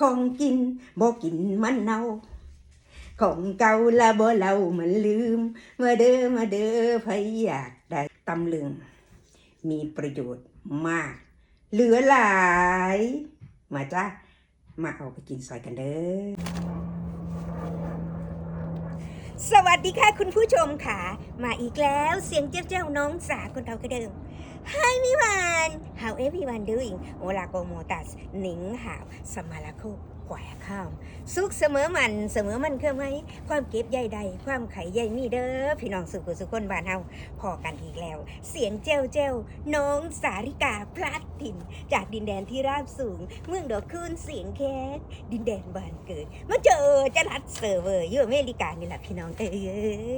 ของกินบ่กินมันเน่าของเก่าละบ่เล่ามันลืมมาเด้อมาเด้อใครอยากได้ตำลึง มีประโยชน์มาก เหลือหลาย มาจ้ามาเอาไปกินซอยกันเด้อ สวัสดีค่ะคุณผู้ชมค่ะ มาอีกแล้วเสียงเจ้าเจ้าน้องสาคนเราก็เดิม Hi everyone how everyone doing โอลาโกโมตัสหนิงหาวสมาลาโคแขวข้ามสุขเสมอมันเสมอมันเครื่อไหมความเก็บใยใด ความไข่ใยมีเด้อพี่น้องสุขุสุขคนบ้านเฮาพอกันอีกแล้ว เสียงเจ้าเจ้าน้องสาริกาพลัดถิ่น จากดินแดนที่ราบสูง เมืองดอกคูนเสียงแคสดินแดนบ้านเกิดมาเจอจะรัดเซอร์เวอร์อยู่อเมริกานี่แหละพี่น้องเอ้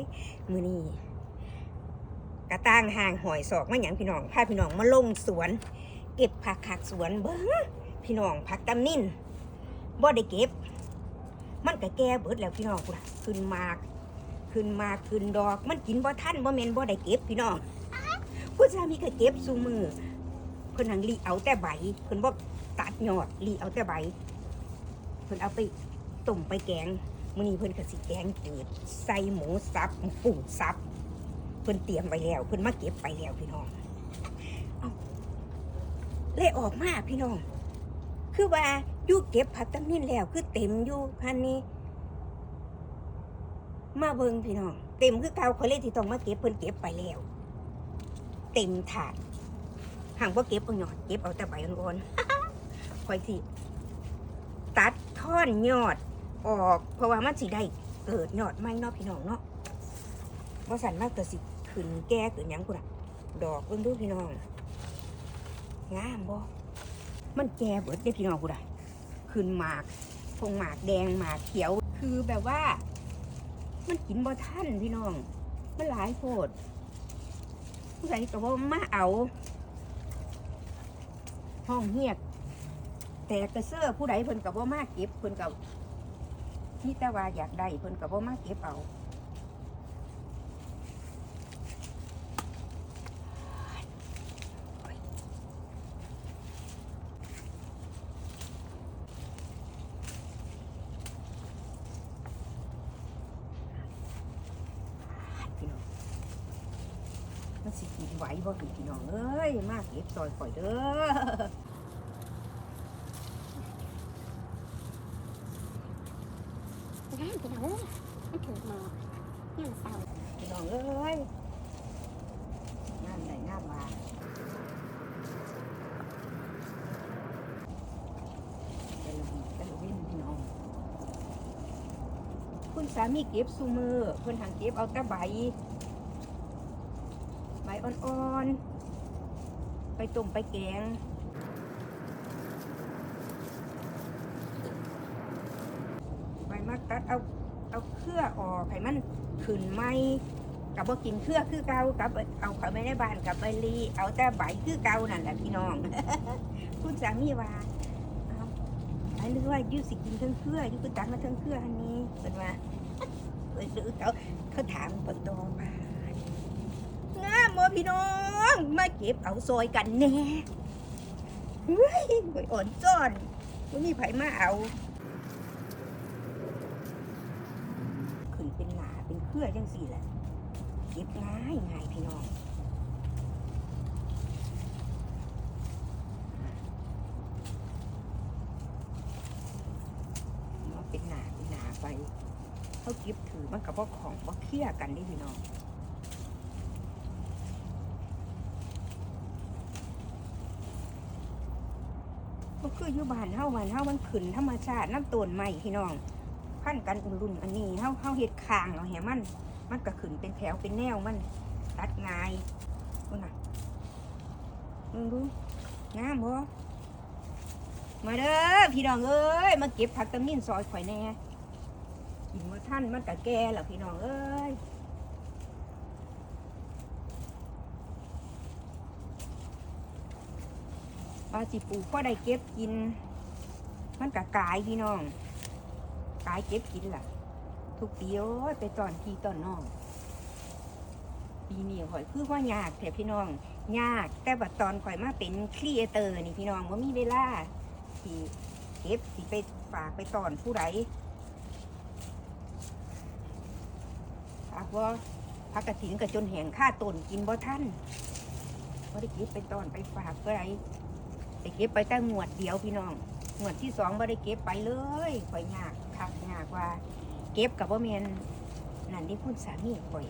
ยมือนี้ กระตั้งห่างหอยศอกมาหยังพี่น้องพาพี่น้องมาลงสวน เก็บผักขักสวนเบิ้งพี่น้องผักตำนินบ่ได้เก็บ มันก็แก่เบิดแล้วพี่น้องขึ้นมาก ขึ้นมากขึ้นดอก มันกินบ่ทันบ่แม่นบ่ได้เก็บพี่น้องผู้ชายมีก็เก็บซุมือเพิ่นหังลีเอาแต่ใบเพิ่นบ่ตัดยอดลีเอาแต่ใบเพิ่นเอาไปต้มไปแกงมื้อนี้เพิ่นก็สิแกงจืดใส่หมูสับหมูปูสับ เพิ่นเตรียมไว้แล้วเพิ่นมาเก็บไปแล้วพี่น้องเอาเลยออกมาพี่น้อง คือว่าอยู่เก็บผักตำนินแล้วคือเต็มอยู่พันนี้ มาเบิ่งพี่น้อง เต็มคือเก่าเขาเลยที่ต้องมาเก็บเพิ่นเก็บไปแล้ว เต็มถาดห่างว่าเก็บเอาหยอดเก็บเอาแต่ใบอ่อนๆคอยสิตัดท่อนยอดออก เพราะว่ามันสิได้เกิดยอดไม่เนาะพี่น้องเนาะว่าสันมากแต่สิ ขึ้นแก่ขึ้นยังกูน่ะดอกเบิ่งดูพี่น้องงามบ่มันแก่เบิดเด้พี่น้องกูน่ะขึ้นหมากพงหมากแดงหมากเขียว คือแบบว่า มันกินบ่ทันพี่น้อง มันหลายโพดผู้ใดก็บ่มาเอาห้องเฮียก แต่กระเสื้อผู้ใดเพิ่นกับว่ามาเก็บเพิ่นกับนี่แต่ว่าอยากได้เพิ่นกับว่ามาเก็บเอาพี่น้องมันสิกินไหว บ่ถึงพี่น้องเอ้ยมาเก็บซอยข่อยเด้อได้พี่น้องเอ้ยมันถือหมอกยังเศร้าพี่น้องเอ้ยงามใดงามมาแต่ละวีแต่ละเว้นพี่น้องคุณสามีเก็บซูมือเพิ่นหางเก็บเอาแต่ใบใบ อ่อนๆ ไปต้มไปแกงใบมักตัดเอาเอาเครือออกให้มันขึ้นไหมกับบ่กินเครือคือเกากับเอาเขาไม่ได้บานกับใบลีเอาแต่ใบคือเกานั่นแหละพี่น้อง คุณสามีว่าเอาอันนี้ว่ายูสิกินเทั้งเครือยูคือตัดมาเทั้งเครืออันนี้เป็นว่าเออเขาเขาถามเปิดตัวมา บ่พี่น้อง มาเก็บเอาซอยกันแน่เฮ้ยไปอ่อนซ่อนไม่มีไผมาเอาขึ้นเป็นหนาเป็นเครือจังสี่แหละเก็บง่ายง่ายพี่น้องมาเป็นหนาเป็นหนาไปเขาเก็บถือมันกับว่าของว่าเคลียร์กันได้พี่น้อง อยู่บ้านเฮาบ้านเฮามันขึ้นธรรมชาติน้ำต้นใหม่พี่น้องขั้นกันอุ่นรุ่นอันนี้เฮาเฮาเฮ็ดคางเอาแหมัน มันก็ขึ้นเป็นแถวเป็นแนวมัน ตัดง่ายมึงน่ะมึงดูงามบ่มาเด้อพี่น้องเอ้ยมาเก็บผักตำมินซอยข่อยแน่กินมาท่านมันก็แก่แล้วพี่น้องเอ้ย ปลาสิปูกพอได้เก็บกิน มันก็กายพี่น้อง กายเก็บกินล่ะ ทุกปีโอ้ยไปตอนพี่ตอนน้อง ปีนี้ข่อยคือว่ายากแต่พี่น้อง ยากแต่บัดตอนข่อยมาเป็นครีเอเตอร์นี่พี่น้องว่ามีเวลาที่เก็บสิไปฝากไปตอนผู้ใดฝากว่าพักกระถินกับจนแหงค่าตนกินบ่ท่านบ่ได้เก็บไปตอนไปฝากผู้ใดไปเก็บไปแต่งวดเดียวพี่น้องงวดที่สองบ่ได้เก็บไปเลยข่อยยากคักยากว่า เก็บกับบ่แมนนั่นที่คุณสามีข่อย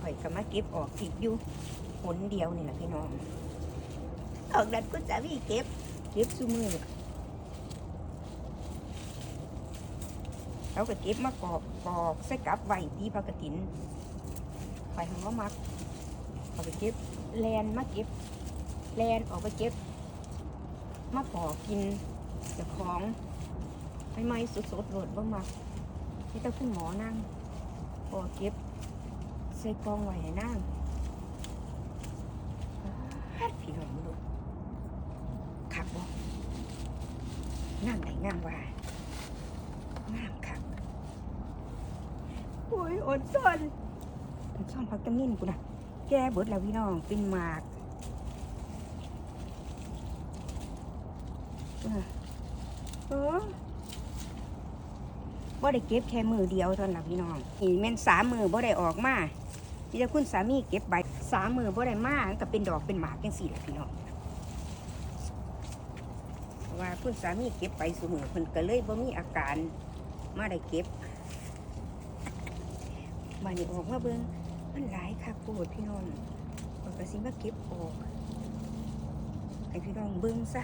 ข่อยก็มาเก็บออกติดอยู่ผลเดียวนี่แหละพี่น้องออกดันคุณสามีเก็บ เก็บซุมือเขาก็เก็บมากรอกกอกใส่กับไว้ที่พักกระถินไปทางว่ามักเอาไปเก็บแลนมาเก็บ แลนออกไปเก็บมาปอกกินเจะของไม่ไม่สดสดๆโหลดว่ามักนี่ต้องคุณหมอนั่งปอเก็บใส่กองไว้ให้นั่งฮัดพี่น้องลูขับบ่งามไหนงามว่างามครับโอ้ยอดซอนอดซ่อนพักตะมินกูนะแก้เบิดแล้วพี่น้องเป็นหมาก เออบ่ได้เก็บแค่มือเดียวเท่านั้นล่ะพี่น้องนี่แม่นสามมือบ่ได้ออกมาพี่จะคุณสามีเก็บใบสามมือบ่ได้มามันก็เป็นดอกเป็นหมากจังสี่แหละพี่น้องว่าคุณสามีเก็บไปสมือเพิ่นก็เลยบ่มีอาการมาได้เก็บมานี่ออกมาเบิ่งมันหลายคักโพดพี่น้องก็สิมาเก็บออกให้พี่น้องเบิ่งซะ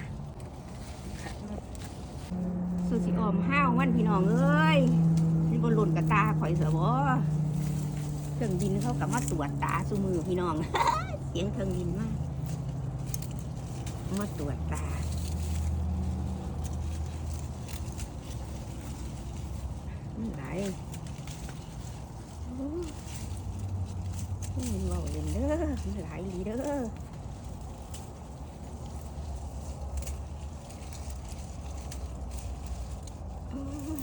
สูสิออมห้าวมันพี่น้องเอ้ยนี่บ่หล่นกับตาข่อยซะบ่เครื่องบินเขาก็มาตรวจตาซุมือพี่น้อง เสียงเครื่องบินมากมาตรวจตามันหลายโอ้ยมันเบาเล่นเด้อมันหลายอีหลีเด้อโอ้ย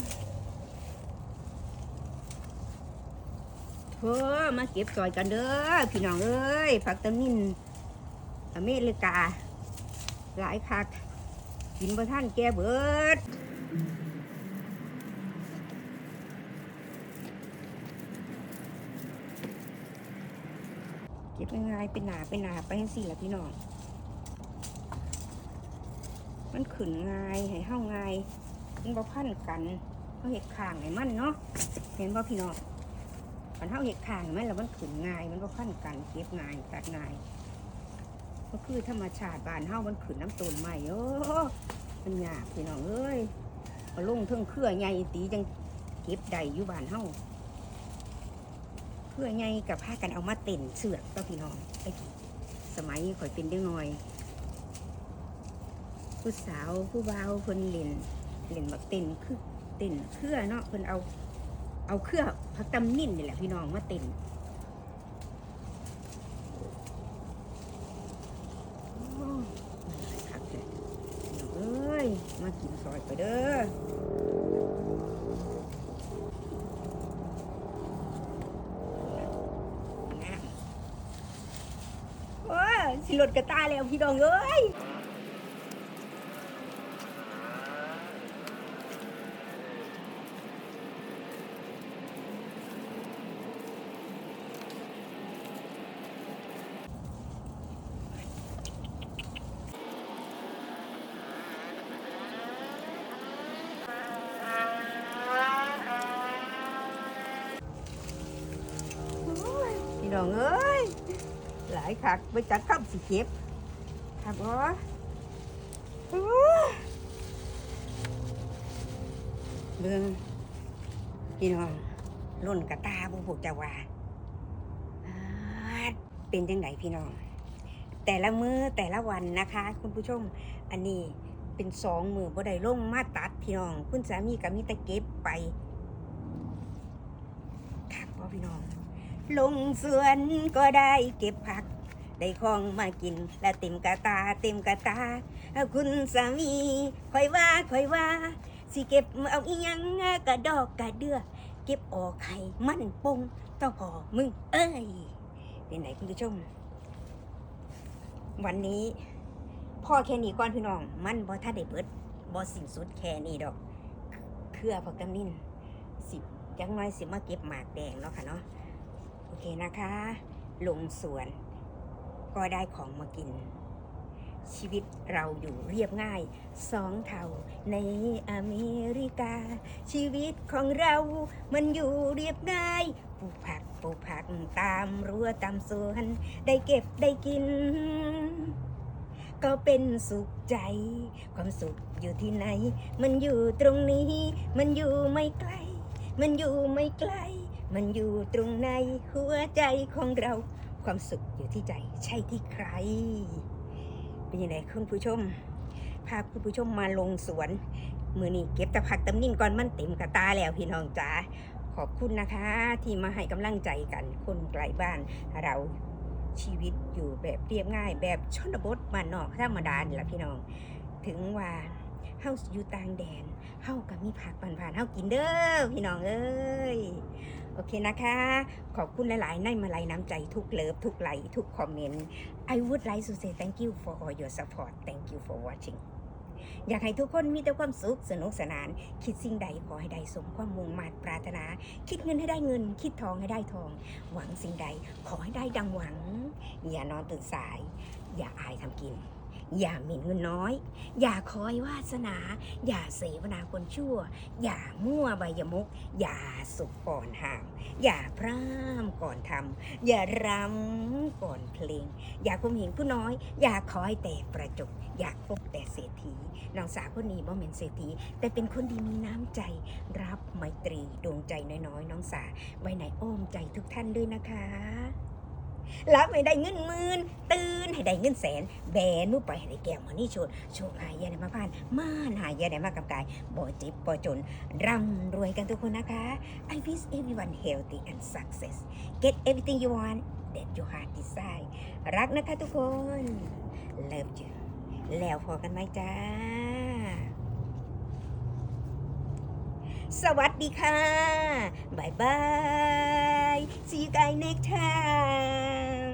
เฮ้ อมาเก็บซอยกันเด้อพี่น้องเอ้ยผักตะมินอเมริกา หลายคักกินบ่ท่านแกเบิดเก็บง่ายๆเป็นหนาเป็นหนาไปให้สิละพี่น้อง มันขืนง่ายให้เฮาง่ายมันบ่พันกันเขาเห็ดข่างให้มันเนาะเห็นบ่พี่น้อง มันเฮาเห็ดขางให้มันแล้วมันขืนง่าย มันบ่พันกันเก็บง่ายตัดง่าย ก็คือธรรมชาติบานเฮามันขืนน้ำต้นใหม่โอ้มันยากพี่น้องเอ้ยเอาลงเทิงเครือใหญ่ตีจังเก็บได้อยู่บานเฮาเพื่อไงกับพากันเอามาเต้นเสือกก็พี่น้องไอ้ีสมัยข่อยเป็นเด็กน้อยผู้สาวผู้บ่าวเพิ่นเล่นเล่นแบักเต้นคือเต้นเครือเนาะเพิ่นเอา เอาเครือ พักตำนิ่นนี่แหละพี่น้องมาเต้นโอ้หลายคักเลยพี่น้องเอ้ย มากินซอยไปเด้อสิหลดกระตาแล้วพี่น้องเอ้ยโอ้ยพี่ น้องเอ้ยหลายคักไปจักคำสิเก็บครับบ่โอ้ยเรื่องพี่น้องล่นกระตาบุบุจะว่าเป็นจังไดพี่น้อง แต่ละมือแต่ละวันนะคะ คุณผู้ชมอันนี้เป็นสองมือบ่ได้ลงมาตัดพี่น้อง คุณสามีกับมิตะเก็บไปคักบ่พี่น้อง ลงสวนก็ได้เก็บผัก ได้ของมากิน และเต็มกระตาเต็มกระตา คุณสามีคอยว่าคอยว่า สิเก็บเอาอีหยังกระดอกกระเดือ เก็บออกไข่มันปงเต้าพอมึง เอ้ยเป็นไหนคุณผู้ชม วันนี้พ่อแค่นี้ก่อนพี่น้อง มันบ่ถ้าได้เบิดบอสิ้นสุดแค่นี้ดอก เครือผักกำนินสิบจังน้อยสิมาเก็บหมากแดงเนาะค่ะเนาะ โอเคนะคะ ลงสวน ก็ได้ของมากิน ชีวิตเราอยู่เรียบง่ายสองเท่าในอเมริกา ชีวิตของเรามันอยู่เรียบง่ายปลูกผักปลูกผักตามรั้วตามสวน ได้เก็บได้กิน ก็เป็นสุขใจ ความสุขอยู่ที่ไหน มันอยู่ตรงนี้ มันอยู่ไม่ไกล มันอยู่ไม่ไกล มันอยู่ตรงในหัวใจของเรา ความสุขอยู่ที่ใจใช่ที่ใคร เป็นยังไงคุณผู้ชม พาคุณผู้ชมมาลงสวน มือนี้เก็บแต่ผักตำนิ่นก่อนมันเต็มกระตาแล้วพี่น้องจ๋าขอบคุณนะคะ ที่มาให้กำลังใจกันคนไกลบ้านเราชีวิตอยู่แบบเรียบง่าย แบบชนบทบ้านนอกธรรมดานี่แหละพี่น้อง ถึงว่าเฮาอยู่ต่างแดนเฮาก็มีผักผ่านๆเฮากินเด้อพี่น้องเอ้ย โอเคนะคะ ขอบคุณหลายๆในมาลัยน้ำใจทุกเลิฟทุกไลค์ทุกคอมเมนต์ I would like to say thank you for all your support thank you for watching อยากให้ทุกคนมีแต่ความสุขสนุกสนาน คิดสิ่งใดขอให้ได้สมความมุ่งมั่นปรารถนา คิดเงินให้ได้เงิน คิดทองให้ได้ทอง หวังสิ่งใดขอให้ได้ดังหวัง อย่านอนตื่นสาย อย่าอายทำกิน อย่าหมิ่นเงินน้อย อย่าคอยวาสนา อย่าเสวนาคนชั่ว อย่ามั่วใบยมุก อย่าสุกก่อนห่าง อย่าพร่ำก่อนทำอย่ารำก่อนเพลง อย่าคมเหงผู้น้อย อย่าคอยแต่ประจบอยากพบแต่เศรษฐีน้องสาวคนนี้บ่เป็นเศรษฐีแต่เป็นคนดีมีน้ำใจ รับไมตรีดวงใจน้อยๆ น้องสาไว้ในอ้อมใจทุกท่านด้วยนะคะ รับให้ได้เงินหมื่นตื่นให้ได้เงินแสนแบนมือไปให้ได้แก้วมานี่ชดโชคหายาได้มาผ่านม่านหายาได้มากับกายบ่เจิบบ่จนร่ำรวยกันทุกคนนะคะ I wish everyone healthy and success get everything you want that you heart desire รักนะคะทุกคน love you แล้วพอกันไหมจ้า สวัสดีค่ะบายบาย see you guys next time